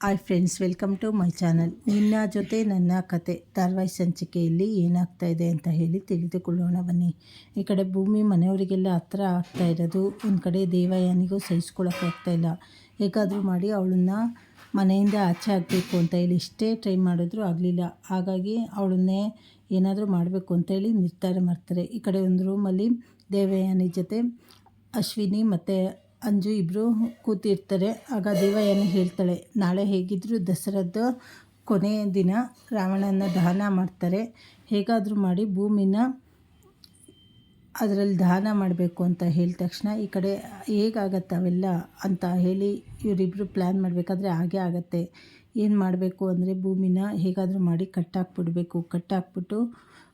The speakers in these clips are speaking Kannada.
Hi friends welcome to my channel ನಿನ್ನ ಜೊತೆ ನನ್ನ ಕತೆ, ಧಾರವಾಹಿ ಸಂಚಿಕೆಯಲ್ಲಿ ಏನಾಗ್ತಾ ಇದೆ ಅಂತ ಹೇಳಿ ತಿಳಿದುಕೊಳ್ಳೋಣ ಬನ್ನಿ. ಈ ಕಡೆ ಭೂಮಿ ಮನೆಯವರಿಗೆಲ್ಲ ಹತ್ರ ಆಗ್ತಾ ಇರೋದು, ಒಂದು ಕಡೆ ದೇವಯಾನಿಗೂ ಸಹಿಸ್ಕೊಳಕ್ಕಾಗ್ತಾ ಇಲ್ಲ. ಹೇಗಾದರೂ ಮಾಡಿ ಅವಳನ್ನ ಮನೆಯಿಂದ ಆಚೆ ಆಗಬೇಕು ಅಂತ ಹೇಳಿ ಇಷ್ಟೇ ಟ್ರೈ ಮಾಡಿದ್ರು ಆಗಲಿಲ್ಲ. ಹಾಗಾಗಿ ಅವಳನ್ನೇ ಏನಾದರೂ ಮಾಡಬೇಕು ಅಂತ ಹೇಳಿ ನಿರ್ಧಾರ ಮಾಡ್ತಾರೆ. ಈ ಕಡೆ ಒಂದು ರೂಮಲ್ಲಿ ದೇವಯಾನಿ ಜೊತೆ ಅಶ್ವಿನಿ ಮತ್ತು ಅಂಜು ಇಬ್ಬರು ಕೂತಿರ್ತಾರೆ. ಆಗ ದೇವಯಾನಿ ಹೇಳ್ತಾಳೆ, ನಾಳೆ ಹೇಗಿದ್ದರೂ ದಸರಾದ ಕೊನೆಯ ದಿನ ರಾವಣನ ದಹನ ಮಾಡ್ತಾರೆ. ಹೇಗಾದರೂ ಮಾಡಿ ಭೂಮಿನ ಅದರಲ್ಲಿ ದಹನ ಮಾಡಬೇಕು ಅಂತ ಹೇಳಿದ ತಕ್ಷಣ ಈ ಕಡೆ ಹೇಗಾಗತ್ತೆ ಅವೆಲ್ಲ ಅಂತ ಹೇಳಿ ಇವರಿಬ್ಬರು ಪ್ಲ್ಯಾನ್ ಮಾಡಬೇಕಾದ್ರೆ ಹಾಗೆ ಆಗುತ್ತೆ. ಏನು ಮಾಡಬೇಕು ಅಂದರೆ ಭೂಮಿನ ಹೇಗಾದರೂ ಮಾಡಿ ಕಟ್ಟಾಕ್ಬಿಡಬೇಕು. ಕಟ್ಟಾಕ್ಬಿಟ್ಟು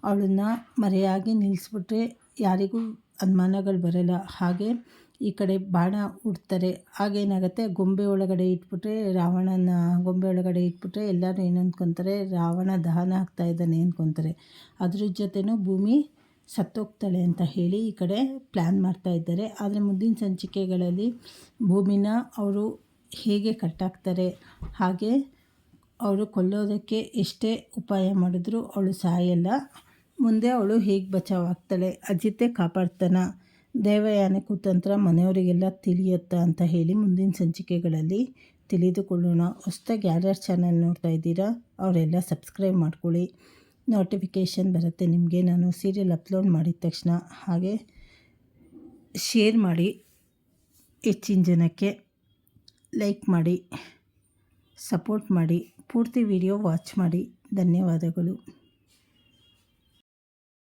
ಅವಳನ್ನು ಮರೆಯಾಗಿ ನಿಲ್ಲಿಸ್ಬಿಟ್ರೆ ಯಾರಿಗೂ ಅನುಮಾನಗಳು ಬರೋಲ್ಲ. ಹಾಗೆ ಈ ಕಡೆ ಬಾಣ ಉಡ್ತಾರೆ. ಆಗೇನಾಗುತ್ತೆ ಗೊಂಬೆ ಒಳಗಡೆ ಇಟ್ಬಿಟ್ರೆ ರಾವಣನ, ಗೊಂಬೆ ಒಳಗಡೆ ಇಟ್ಬಿಟ್ರೆ ಎಲ್ಲರೂ ಏನು ಅಂದ್ಕೊತಾರೆ ರಾವಣ ದಹನ ಆಗ್ತಾ ಇದ್ದಾನೆ ಅಂದ್ಕೊತಾರೆ ಅದ್ರ ಜೊತೆನೂ ಭೂಮಿ ಸತ್ತೋಗ್ತಾಳೆ ಅಂತ ಹೇಳಿ ಈ ಕಡೆ ಪ್ಲ್ಯಾನ್ ಮಾಡ್ತಾ ಇದ್ದಾರೆ. ಆದರೆ ಮುಂದಿನ ಸಂಚಿಕೆಗಳಲ್ಲಿ ಭೂಮಿನ ಅವರು ಹೇಗೆ ಕಟ್ಟಾಕ್ತಾರೆ, ಹಾಗೆ ಅವರು ಕೊಲ್ಲೋದಕ್ಕೆ ಎಷ್ಟೇ ಉಪಾಯ ಮಾಡಿದ್ರು ಅವಳು ಸಾಯಲ್ಲ. ಮುಂದೆ ಅವಳು ಹೇಗೆ ಬಚಾವಾಗ್ತಾಳೆ ಅಜಿತೆ ಕಾಪಾಡ್ತಾನ? ದೇವಯಾನ ಕುತಂತ್ರ ಮನೆಯವರಿಗೆಲ್ಲ ತಿಳಿಯುತ್ತಾ ಅಂತ ಹೇಳಿ ಮುಂದಿನ ಸಂಚಿಕೆಗಳಲ್ಲಿ ತಿಳಿದುಕೊಳ್ಳೋಣ. ಹೊಸ್ದಾಗಿ ಯಾರ್ಯಾರು ಚಾನಲ್ ನೋಡ್ತಾ ಇದ್ದೀರಾ? ಅವರೆಲ್ಲ ಸಬ್ಸ್ಕ್ರೈಬ್ ಮಾಡ್ಕೊಳ್ಳಿ. ನೋಟಿಫಿಕೇಷನ್ ಬರುತ್ತೆ ನಿಮಗೆ. ನಾನು ಸೀರಿಯಲ್ ಅಪ್ಲೋಡ್ ಮಾಡಿದ ತಕ್ಷಣ ಹಾಗೆ ಶೇರ್ ಮಾಡಿ ಹೆಚ್ಚಿನ ಜನಕ್ಕೆ ಲೈಕ್ ಮಾಡಿ, ಸಪೋರ್ಟ್ ಮಾಡಿ, ಪೂರ್ತಿ ವಿಡಿಯೋ ವಾಚ್ ಮಾಡಿ. ಧನ್ಯವಾದಗಳು.